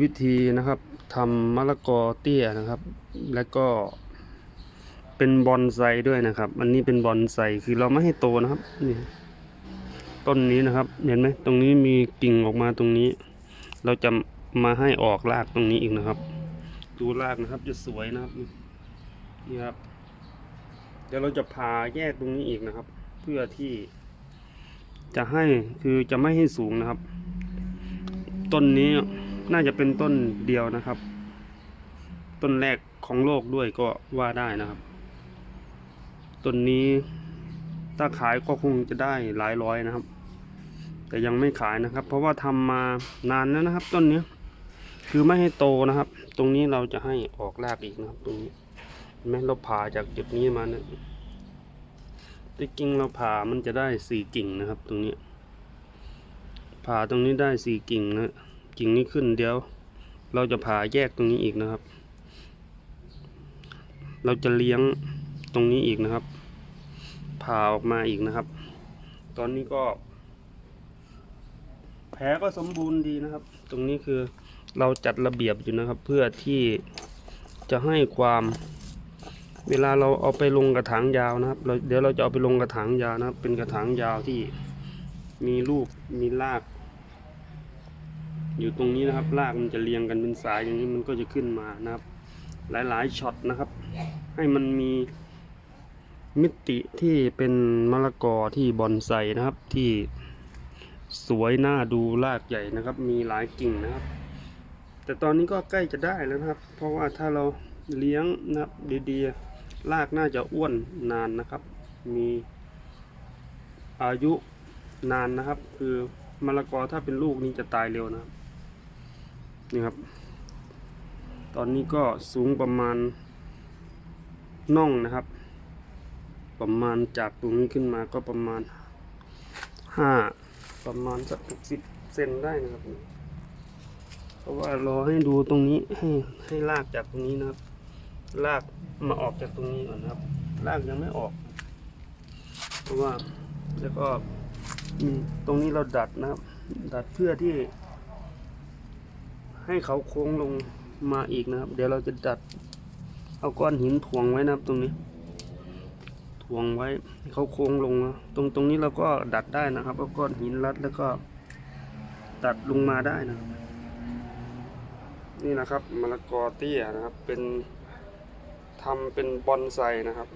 วิธีนะครับทำมะละกอเตี้ยนะครับ แล้วก็เป็นบอนไซด้วยนะครับ อันนี้เป็นบอนไซคือเราไม่ให้โตนะครับนี่ต้นนี้นะครับ เห็นไหมตรงนี้มีกิ่งออกมาตรงนี้ เราจะมาให้ออกรากตรงนี้อีกนะครับ ดูรากนะครับจะสวยนะครับนี่ครับเดี๋ยวเราจะผ่าแยกตรงนี้อีกนะครับ เพื่อที่จะให้คือจะไม่ให้สูงนะครับ ต้นนี้ น่าจะเป็นต้นเดียวนะครับ ต้นแรกของโลกด้วยก็ว่าได้นะครับ ต้นนี้ถ้าขายก็คงจะได้หลายร้อยนะครับ แต่ยังไม่ขายนะครับ เพราะว่าทำมานานแล้วนะครับ ต้นนี้คือไม่ให้โตนะครับ ตรงนี้เราจะให้ออกรากอีกนะครับ ตรงนี้เห็นไหมเราผ่าจากจุดนี้มาเนี่ยที่กิ่งเราผ่ามันจะได้สี่กิ่งนะครับ ตรงนี้ ผ่าตรงนี้ได้สี่กิ่งนะ กิ่งนี้ขึ้นเดี๋ยว เราจะผ่าแยกตรงนี้อีกนะครับ เราจะเลี้ยงตรงนี้อีกนะครับ ผ่าออกมาอีกนะครับ ตอนนี้ก็ แผลก็สมบูรณ์ดีนะครับ ตรงนี้คือเราจัดระเบียบอยู่นะครับ เพื่อที่จะให้ความเวลาเราเอาไปลงกระถางยาวนะครับเราเดี๋ยวเราจะเอาไปลงกระถางยาวนะครับ เป็นกระถางยาวที่มีลูกมีราก อยู่ตรงนี้นะครับรากมันจะเรียงกันเป็นสายอย่างนี้มันก็จะขึ้นมานะครับ หลายๆช็อตนะครับ ให้มันมีมิติที่เป็นมะละกอที่บอนไซนะครับที่สวยน่าดูรากใหญ่นะครับ มีหลายกิ่งนะครับ แต่ตอนนี้ก็ใกล้จะได้แล้วนะครับ เพราะว่าถ้าเราเลี้ยงนะครับดีๆรากน่าจะอ้วนนานนะครับ มีอายุนานนะครับ คือมะละกอถ้าเป็นลูกนี่จะตายเร็วนะครับ นี่ครับ ตอนนี้ก็สูงประมาณน่องนะครับ ประมาณจากตรงนี้ขึ้นมาก็ประมาณห้าประมาณสักหกสิบเซนได้นะครับเพราะว่ารอให้ดูตรงนี้ให้ให้ลากจากตรงนี้นะครับ ลากมาออกจากตรงนี้ก่อนนะครับ ลากยังไม่ออก เพราะว่าแล้วก็มีตรงนี้เราดัดนะครับ ดัดเพื่อที่ ให้เขาโค้งลงมาอีกนะครับ เดี๋ยวเราจะดัดเอาก้อนหินถ่วงไว้นะครับตรงนี้ ถ่วงไว้เขาโค้งลงนะตรงตรงนี้เราก็ดัดได้นะครับเอาก้อนหินรัดแล้วก็ดัดลงมาได้นะครับ นี่นะครับมะละกอเตี้ยนะครับ เป็นทำเป็นบอนไซนะครับ